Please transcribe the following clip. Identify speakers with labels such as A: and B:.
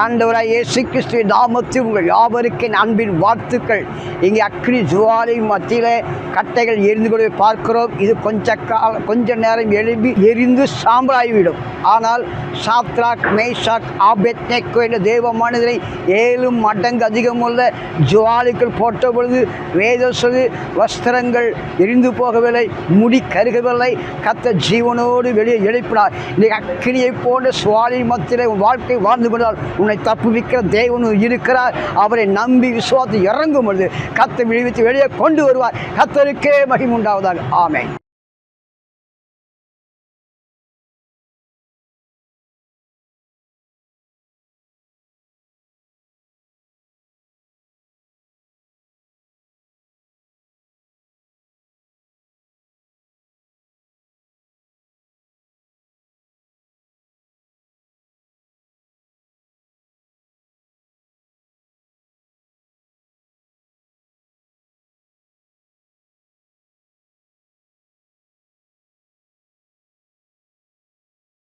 A: ஆண்டவராய் இயேசு கிறிஸ்து நாமத்தில் உங்கள் யாவருக்கின் அன்பின் வாழ்த்துக்கள். இங்கே அக்னி ஜுவாலை மத்தியில் கட்டைகள் எரிந்து கொண்டு பார்க்கிறோம். இது கொஞ்ச கால கொஞ்ச நேரம் எழுப்பி எரிந்து சாம்பலாகிவிடும். ஆனால் சாத்ராக் மேஷாக் ஆபெத்னேக்கோ என்ற தெய்வ மனிதனை ஏழு மடங்கு அதிகமுள்ள ஜுவாலுக்கள் போட்ட பொழுது வேத சொல்லு வஸ்திரங்கள் எரிந்து போகவில்லை முடி கருகவில்லை. கத்த ஜீவனோடு வெளியே எழுப்பினார். இன்னைக்கு அக்னியை போன்ற சுவாலின் மத்தியில் உன் வாழ்க்கை வாழ்ந்து கொண்டால் உன்னை தப்புவிக்கிற தேவன் இருக்கிறார். அவரை நம்பி விசுவாசம் இறங்கும் பொழுது கத்தை விழுவித்து வெளியே கொண்டு வருவார். கத்தருக்கே மகிமுண்டாவதாக ஆமை